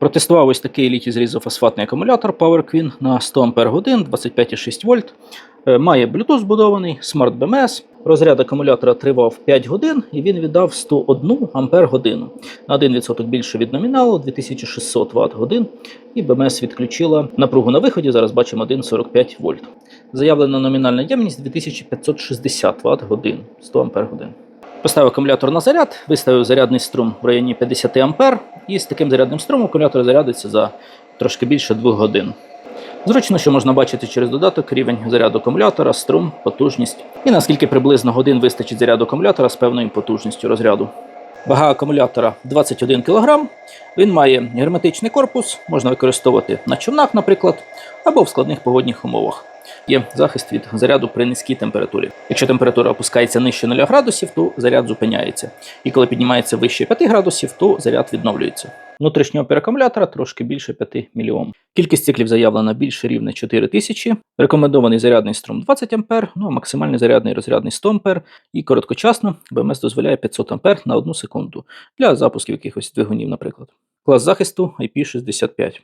Протестував ось такий літій залізофосфатний акумулятор Power Queen на 100 Ах, 25,6 вольт. Е, Має Bluetooth збудований, Smart BMS. Розряд акумулятора тривав 5 годин і він віддав 101 ампер годину. На 1% більше від номіналу 2600 Вт годин. І BMS відключила напругу на виході. Зараз бачимо 1,45 вольт. Заявлена номінальна ємність 2560 Вт годин, 100 ампер годин. Поставив акумулятор на заряд, виставив зарядний струм в районі 50 ампер, і з таким зарядним струмом акумулятор зарядиться за трошки більше 2 годин. Зручно, що можна бачити через додаток рівень заряду акумулятора, струм, потужність і наскільки приблизно годин вистачить заряду акумулятора з певною потужністю розряду. Вага акумулятора 21 кг. Він має герметичний корпус, можна використовувати на човнах, наприклад, або в складних погодних умовах. Є захист від заряду при низькій температурі. Якщо температура опускається нижче 0 градусів, то заряд зупиняється. І коли піднімається вище 5 градусів, то заряд відновлюється. Внутрішнього акумулятора трошки більше 5 мільйом. Кількість циклів заявлена більше рівне 4000. Рекомендований зарядний струм 20 А, ну а максимальний зарядний розрядний 100 А. І короткочасно БМС дозволяє 500 А на 1 секунду для запусків якихось двигунів, наприклад. Клас захисту IP65.